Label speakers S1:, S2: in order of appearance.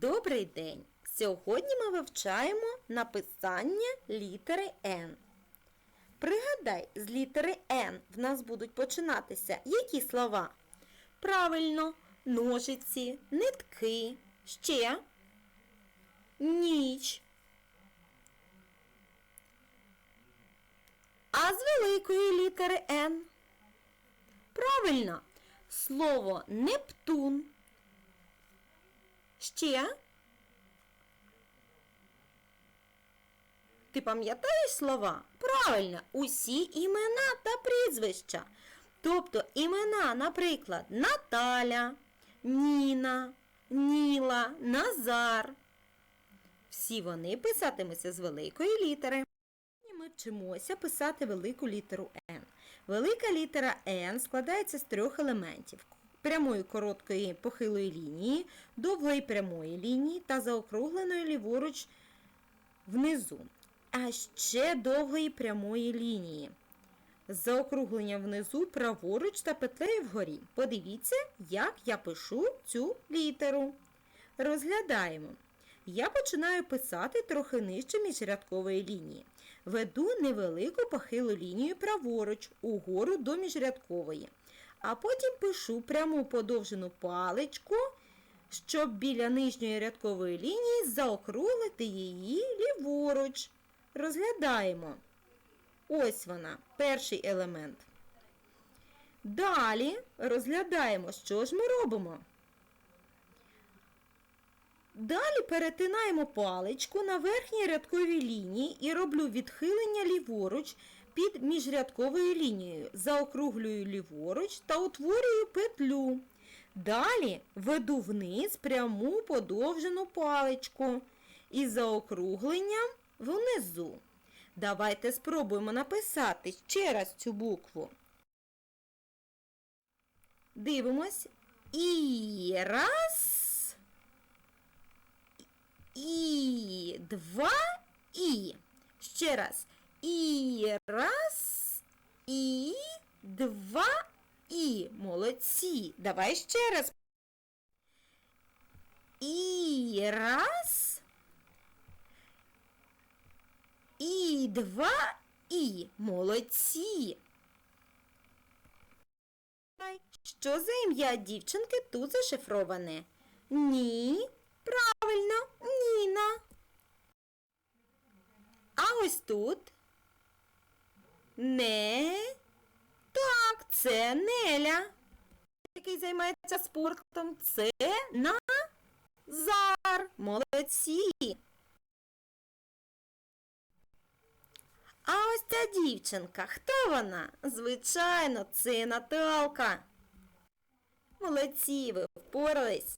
S1: Добрий день! Сьогодні ми вивчаємо написання літери Н. Пригадай, з літери Н в нас будуть починатися які слова? Правильно, ножиці, нитки, ще ніч. А з великої літери Н? Правильно, слово Нептун. Ще? Ти пам'ятаєш слова? Правильно, усі імена та прізвища. Тобто імена, наприклад, Наталя, Ніна, Ніла, Назар. Всі вони писатимуться з великої літери. Ми вчимося писати велику літеру Н. Велика літера Н складається з трьох елементів: прямої короткої похилої лінії, довгої прямої лінії та заокругленої ліворуч внизу. А ще довгої прямої лінії. Заокруглення внизу праворуч та петлею вгорі. Подивіться, як я пишу цю літеру. Розглядаємо. Я починаю писати трохи нижче міжрядкової лінії. Веду невелику похилу лінію праворуч, угору до міжрядкової. А потім пишу пряму подовжену паличку, щоб біля нижньої рядкової лінії заокруглити її ліворуч. Розглядаємо. Ось вона, перший елемент. Далі розглядаємо, що ж ми робимо. Далі перетинаємо паличку на верхній рядковій лінії і роблю відхилення ліворуч під міжрядковою лінією. Заокруглюю ліворуч та утворюю петлю. Далі веду вниз пряму подовжену паличку із заокругленням внизу. Давайте спробуємо написати ще раз цю букву. Дивимось. І раз. І два і. Ще раз. І раз. І два і. Молодці. Давай ще раз. І раз. І два і. Молодці. Що за ім'я дівчинки тут зашифроване? Ні. Правильно, Ніна. А ось тут не. Так, це Неля, який займається спортом. Це Назар. Молодці. А ось ця дівчинка. Хто вона? Звичайно, це Наталка. Молодці, ви впорались.